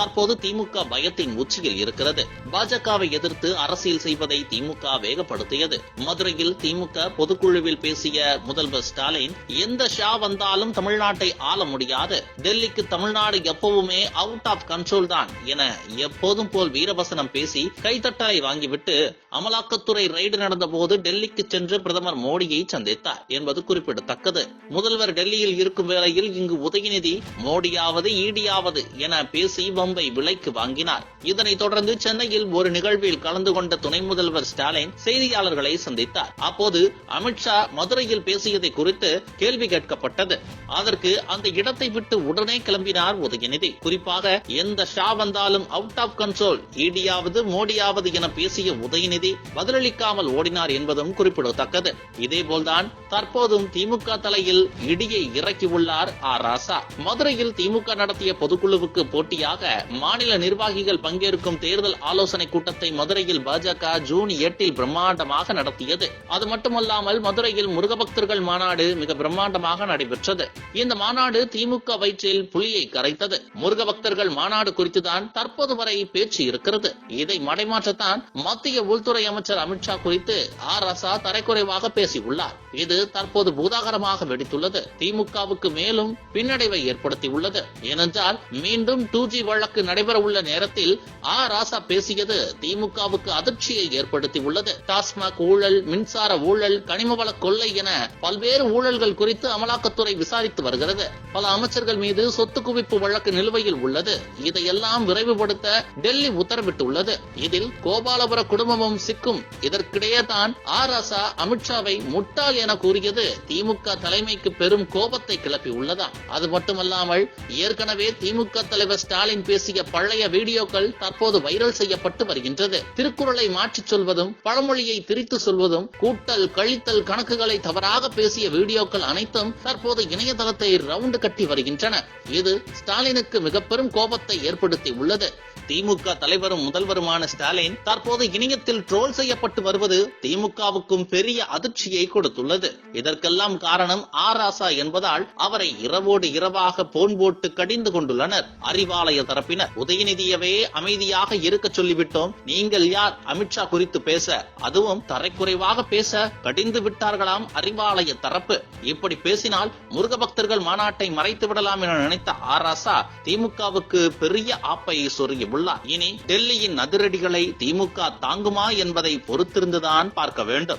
தற்போது திமுக பயத்தின் உச்சியில் இருக்கிறது. பாஜகவை எதிர்த்து அரசியல் செய்வதை திமுக வேகப்படுத்தியது. மதுரையில் திமுக பொதுக்குழுவில் பேசிய முதல்வர் ஸ்டாலின் எந்த ஷா வந்தாலும் தமிழ்நாட்டை ஆள முடியாது. டெல்லிக்கு தமிழ்நாடு எப்பவுமே அவுட் ஆஃப் கண்ட்ரோல் தான் என எப்போதும் போல் வீரவசனம் பேசி கைத்தட்டாய் வாங்கிவிட்டு அமலாக்கத்துறை ரைடு நடந்த போது டெல்லிக்கு சென்று பிரதமர் மோடியை சந்தித்தார் என்பது குறிப்பிடத்தக்கது. முதல்வர் டெல்லியில் இருக்கும் வேளையில் இங்கு உதயநிதி மோடியாவது ஈடியாவது என பேசி பம்பை விலைக்கு வாங்கினார். இதனைத் தொடர்ந்து சென்னையில் ஒரு நிகழ்வில் கலந்து கொண்ட துணை முதல்வர் ஸ்டாலின் செய்தியாளர்களை சந்தித்தார். அப்போது அமித்ஷா மதுரையில் பேசியதை குறித்து கேள்வி கேட்கப்பட்டது. அதற்கு அந்த இடத்தை விட்டு உடனே கிளம்பினார் உதயநிதி. குறிப்பாக எந்த ஷா வந்தாலும் அவுட் ஆஃப் கண்ட்ரோல் ஈடியாவது மோடியாவது என பேசிய உதயநிதி பதிலளிக்காமல் ஓடினார் என்பதும் குறிப்பிடத்தக்கது. இதேபோல்தான் தற்போதும் திமுக தலையில் இடியை இறக்கியுள்ளார் ஆர் ராசா மதுரையில் திமுக நடத்திய பொதுக்குழுவுக்கு போட்டியாக மாநில நிர்வாகிகள் பங்கேற்கும் தேர்தல் ஆலோசனை கூட்டத்தை மதுரையில் பாஜக ஜூன் எட்டில் பிரம்மாண்டமாக நடத்தியது. அது மட்டுமல்லாமல் மதுரையில் முருகபக்தர்கள் மாநாடு மிக பிரம்மாண்டமாக நடைபெற்றது. இந்த மாநாடு திமுக வயிற்றில் புலியை கரைத்தது. முருகபக்தர்கள் மாநாடு குறித்துதான் தற்போது வரை பேச்சு இருக்கிறது. இதை மடைமாற்றத்தான் மத்திய உள்துறை அமைச்சர் அமித்ஷா குறித்து ஆர் ரசா தரைக்குறைவாக பேசியுள்ளார். இது தற்போது பூதாகரமாக வெடித்துள்ளது. திமுகவுக்கு மேலும் பின்னடைவை ஏற்படுத்தியுள்ளது. ஏனென்றால் மீண்டும் டூ ஜி வழக்கு நடைபெற உள்ள நேரத்தில் ஆ ராசா பேசியது திமுகவுக்கு அதிர்ச்சியை ஏற்படுத்தியுள்ளது. டாஸ்மாக் ஊழல் மின்சார ஊழல் கனிமவள கொள்ளை என பல்வேறு ஊழல்கள் குறித்து அமலாக்கத்துறை விசாரித்து வருகிறது. பல அமைச்சர்கள் மீது சொத்து குவிப்பு வழக்கு நிலுவையில் உள்ளது. இதையெல்லாம் விரைவுபடுத்த டெல்லி உத்தரவிட்டுள்ளது. இதில் கோபாலபுர குடும்பமும் சிக்கும். இதற்கிடையே தான் ஆ ராசா அமித்ஷாவை முட்டாள் என கூறியது திமுக தலைமைக்கு பெரும் கோபத்தை கிளப்பி உள்ளதா அது மட்டுமல்லாமல் ஏற்கனவே திமுக தலைவர் ஸ்டாலின் பேசிய பழைய வீடியோக்கள் தற்போது வைரல் செய்யப்பட்டு வருகின்றது. திருக்குறளை மாற்றிச் சொல்வதும் பழமொழியை திரித்து சொல்வதும் கூட்டல் கழித்தல் கணக்குகளை தவறாக பேசிய வீடியோக்கள் அனைத்தும் தற்போது இணையதளத்தை ரவுண்டு கட்டி வருகின்றன. இது ஸ்டாலினுக்கு மிக பெரும் கோபத்தை ஏற்படுத்தி உள்ளது. திமுக தலைவரும் முதல்வருமான ஸ்டாலின் தற்போது இணையத்தில் ட்ரோல் செய்யப்பட்டு வருவது திமுகவுக்கும் பெரிய அதிர்ச்சியை கொடுத்துள்ளது. இதற்கெல்லாம் காரணம் ஆராசா என்பதால் அவரை இரவோடு இரவாக போன் போட்டு கடிந்து கொண்டுள்ளனர். அறிவாலய தரப்பினர் உதயநிதியவே அமைதியாக இருக்க சொல்லிவிட்டோம். நீங்கள் யார்? அமித்ஷா குறித்து பேச. அதுவும் தரைக்குறைவாக பேச கடிந்து விட்டார்களாம் அறிவாலய தரப்பு. இப்படி பேசினால் முருக பக்தர்கள் மாநாட்டை மறைத்து விடலாம் என நினைத்த ஆர் திமுகவுக்கு பெரிய ஆப்பை சொருகியுள்ளார். இனி டெல்லியின் அதிரடிகளை திமுக தாங்குமா என்பதை பொறுத்திருந்துதான் பார்க்க வேண்டும்.